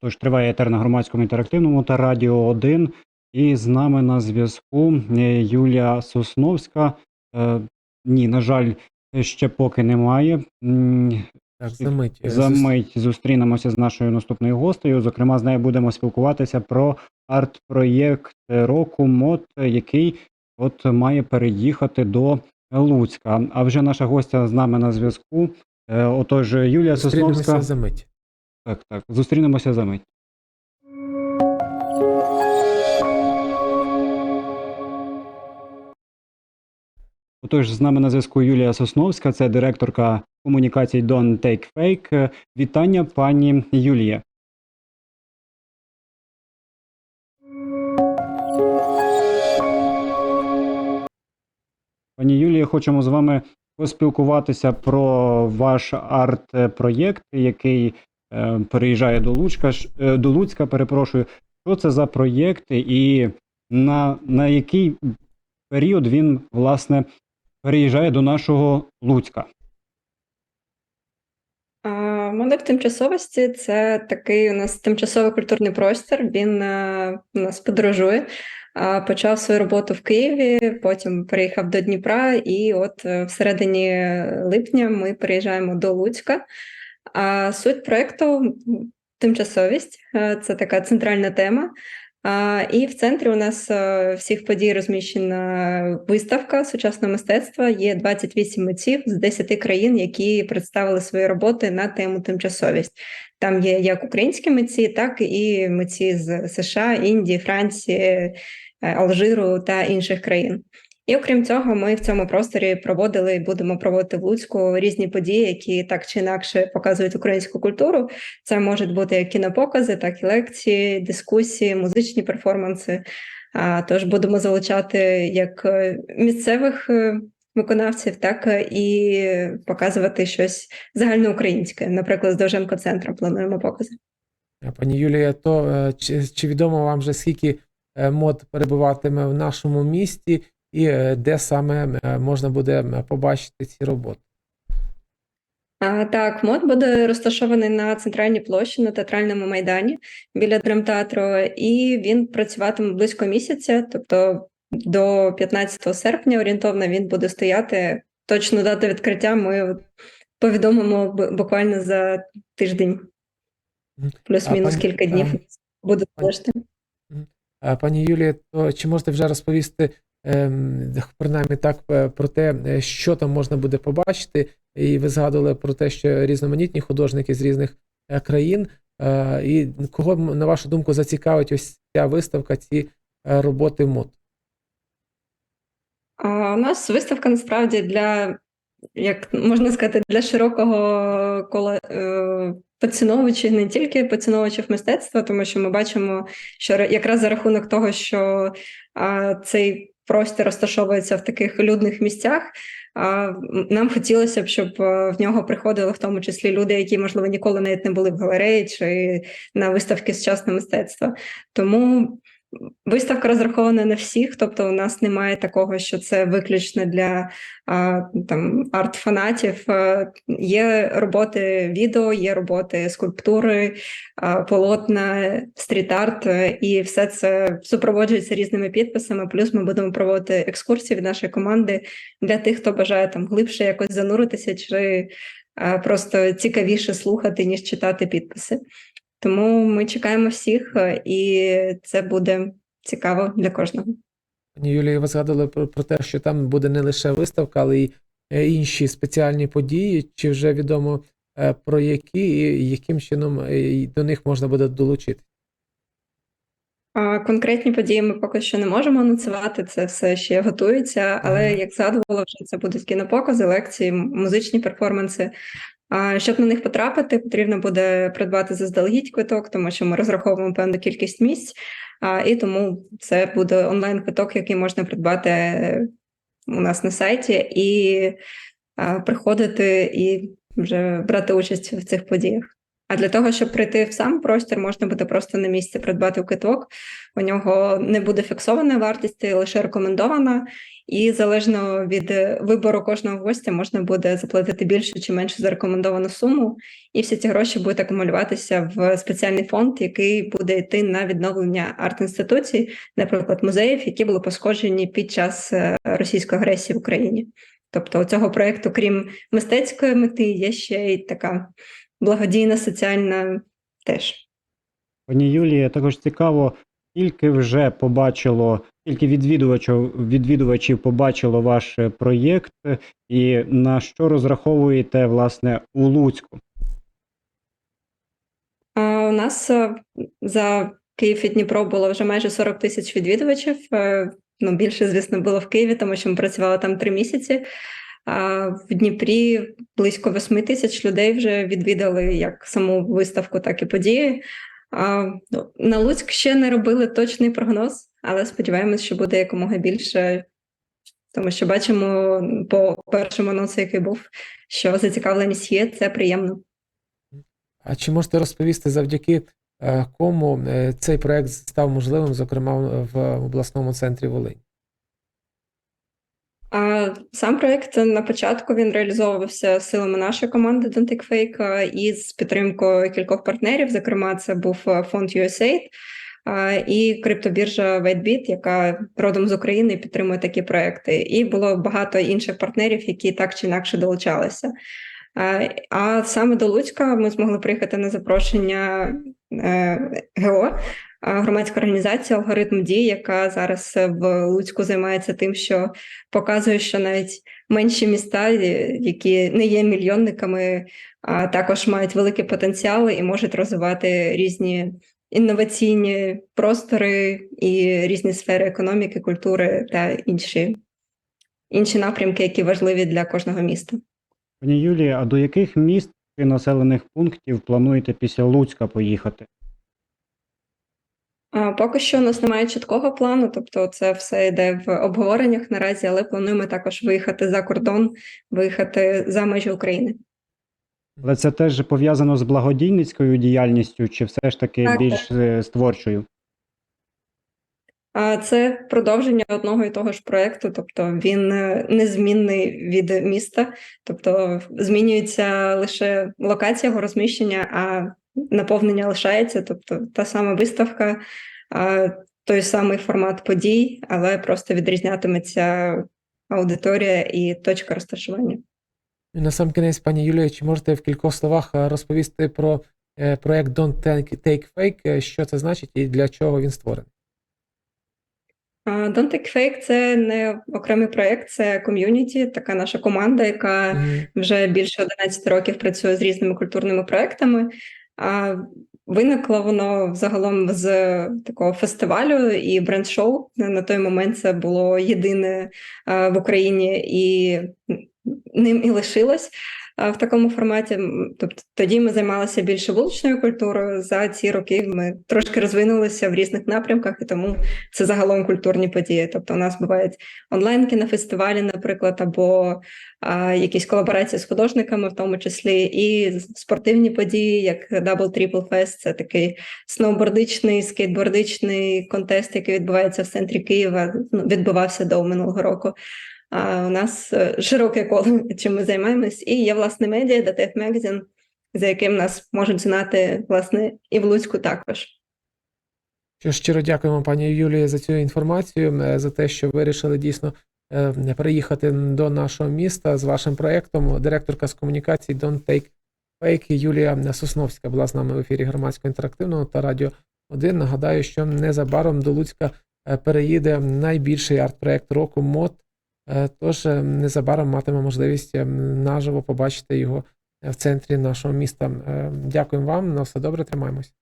Тож триває етер на громадському інтерактивному та Радіо 1. І з нами на зв'язку е, Юлія Сосновська. Е, Ні, на жаль, ще поки немає. Так, замить. е, За мить зустрінемося з нашою наступною гостею. Зокрема, з нею будемо спілкуватися про арт-проєкт року МОД, який от має переїхати до Луцька. А вже наша гостя з нами на зв'язку. Е, Отож, Юлія Сосновська. за мить. Так, так. Зустрінемося за мить. Отож, з нами на зв'язку Юлія Сосновська, це директорка комунікацій Don't Take Fake. Вітання, пані Юлія. Пані Юлія, хочемо з вами поспілкуватися про ваш арт-проєкт, який переїжджає до Луцька. Е, До Луцька, перепрошую. Що це за проєкт і на, на який період він, власне, переїжджає до нашого Луцька? А, тимчасовості це такий у нас тимчасовий культурний простір. Він е, у нас подорожує. А, Почав свою роботу в Києві, потім переїхав до Дніпра, і от е, всередині липня ми переїжджаємо до Луцька. А суть проекту тимчасовість Е, це така центральна тема. А, І в центрі у нас е, всіх подій розміщена виставка сучасного мистецтва. Є 28 митців з 10 країн, які представили свої роботи на тему тимчасовість. Там є як українські митці, так і митці з США, Індії, Франції, е, Алжиру та інших країн. І окрім цього, ми в цьому просторі проводили і будемо проводити в Луцьку різні події, які так чи інакше показують українську культуру. Це можуть бути як кінопокази, так і лекції, дискусії, музичні перформанси. А, Тож будемо залучати як е, місцевих е, виконавців, так е, і показувати щось загальноукраїнське. Наприклад, з Довженко центром плануємо покази. Пані Юлія, то чи, чи відомо вам вже скільки мод перебуватиме в нашому місті, і е, де саме е, можна буде побачити ці роботи? А, так, мод буде розташований на центральній площі на театральному майдані біля драмтеатру, і він працюватиме близько місяця, тобто до 15 серпня орієнтовно він буде стояти. Точну дату відкриття ми повідомимо буквально за тиждень, плюс-мінус пані- кілька днів буде залежати. Пані Юлія, то чи можете вже розповісти принаймні так е, про те, е, що там можна буде побачити? І ви згадували про те, що різноманітні художники з різних е, країн. І кого, на вашу думку, зацікавить ось ця виставка, ці роботи мод? У нас виставка насправді для, як можна сказати, для широкого кола поціновувачів, не тільки поціновувачів мистецтва, тому що ми бачимо, що якраз за рахунок того, що цей простір розташовується в таких людних місцях. А, нам хотілося б, щоб е, в нього приходили в тому числі люди, які, можливо, ніколи навіть не були в галереї чи на виставки сучасного мистецтва. Тому Виставка розрахована на всіх, тобто у нас немає такого, що це виключно для там арт-фанатів. А, Є роботи відео, є роботи скульптури, полотна, стріт-арт, е, і все це супроводжується різними підписами. Плюс ми будемо проводити екскурсії від нашої команди для тих, хто бажає там глибше якось зануритися, чи а, просто цікавіше слухати, ніж читати підписи. Тому ми чекаємо всіх, е, і це буде цікаво для кожного. Пані Юлія, ви згадували про, про те, що там буде не лише виставка, але й е, інші спеціальні події. Чи вже відомо е, про які і яким чином до них можна буде долучити? Конкретні події ми поки що не можемо анонсувати, це все ще готується. Але як згадувала, вже це будуть кінопокази, лекції, музичні перформанси. Щоб на них потрапити, потрібно буде придбати заздалегідь квиток, тому що ми розраховуємо певну кількість місць. І тому це буде онлайн-квиток, який можна придбати е, у нас на сайті, і приходити і вже брати участь в цих подіях. А для того, щоб прийти в сам простір, можна буде просто на місці придбати квиток. У нього не буде фіксована вартість, лише рекомендована. І залежно від е, вибору кожного гостя можна буде заплатити більшу чи меншу зарекомендовану суму, і всі ці гроші будуть акумулюватися в спеціальний фонд, який буде йти на відновлення арт-інституцій, наприклад, музеїв, які були пошкоджені під час е, російської агресії в Україні. Тобто у цього проекту, крім мистецької мети, є ще й така благодійна соціальна теж. Пані Юлії, також цікаво, скільки вже побачило, скільки відвідувачів, відвідувачів побачило ваш е, проєкт, і на що розраховуєте власне у Луцьку? У нас е, за Київ і Дніпро було вже майже 40 тисяч відвідувачів. Е, Ну, більше, звісно, було в Києві, тому що ми працювали там три місяці. А в Дніпрі близько 8 тисяч людей вже відвідали як саму виставку, так і події. Ну, на Луцьк ще не робили точний прогноз, але сподіваємось, що буде якомога більше, тому що бачимо по першому анонсу, який був, що зацікавленість є, це приємно. А чи можете розповісти, завдяки е, кому е, цей проект став можливим, зокрема в обласному центрі Волинь? А сам проект на початку він реалізовувався силами нашої команди Don't Take Fake і з підтримкою кількох партнерів. Зокрема, це був фонд USAID і криптобіржа WhiteBit, яка родом з України підтримує такі проекти. І було багато інших партнерів, які так чи інакше долучалися. А, саме до Луцька ми змогли приїхати на запрошення е, ГО, громадська організація Алгоритм дій, яка зараз е, в Луцьку займається тим, що показує, що навіть менші міста, е, які не є мільйонниками, а також мають великі потенціали і можуть розвивати різні інноваційні простори і різні сфери економіки, культури та інші, інші напрямки, які важливі для кожного міста. Пані Юлії, а до яких міст чи населених пунктів плануєте після Луцька поїхати? Поки що у нас немає чіткого плану, тобто це все йде в обговореннях наразі, але плануємо також виїхати за кордон, виїхати за межі України. Але це теж пов'язано з благодійницькою діяльністю, чи все ж таки Так, більш е, з це продовження одного і того ж проекту, тобто він е, незмінний від міста, тобто змінюється лише локація його розміщення, а наповнення лишається, тобто та сама виставка, той самий формат подій, але просто відрізнятиметься аудиторія і точка розташування. І на сам кінець, пані Юлія, чи можете в кількох словах е, розповісти про е, проект Don't Take Fake, е, що це значить і для чого він створений? Don't Take Fake – це не окремий проект, це ком'юніті, така наша команда, яка вже більше 11 років працює з різними культурними проектами. А виникло воно загалом з такого фестивалю і бренд-шоу. На той момент це було єдине в Україні і ним і лишилось в такому форматі. Тобто тоді ми займалися більше вуличною культурою. За ці роки ми трошки розвинулися в різних напрямках, і тому це загалом культурні події. Тобто, у нас бувають онлайн кінофестивалі, наприклад, або а, якісь колаборації з художниками, в тому числі, і спортивні події, як Double Triple Fest, це такий сноубордичний, скейтбордичний контест, який відбувається в центрі Києва. Ну, відбувався до минулого року. У нас е, широке коло, чим ми займаємось, і є власне медіа, Data Magazine, за яким нас можуть знати власне і в Луцьку також. Що щиро дякуємо пані Юлії за цю інформацію, е, за те, що вирішили дійсно е, переїхати до нашого міста з вашим проєктом. Директорка з комунікації Don't Take Fake Юлія Сосновська була з нами в ефірі громадського інтерактивного та радіо 1. Нагадаю, що незабаром до Луцька переїде найбільший арт-проект року МОД. Е, Тож е, незабаром матиме можливість е, наживо побачити його в центрі нашого міста. Дякуємо вам, на все добре, тримаємось.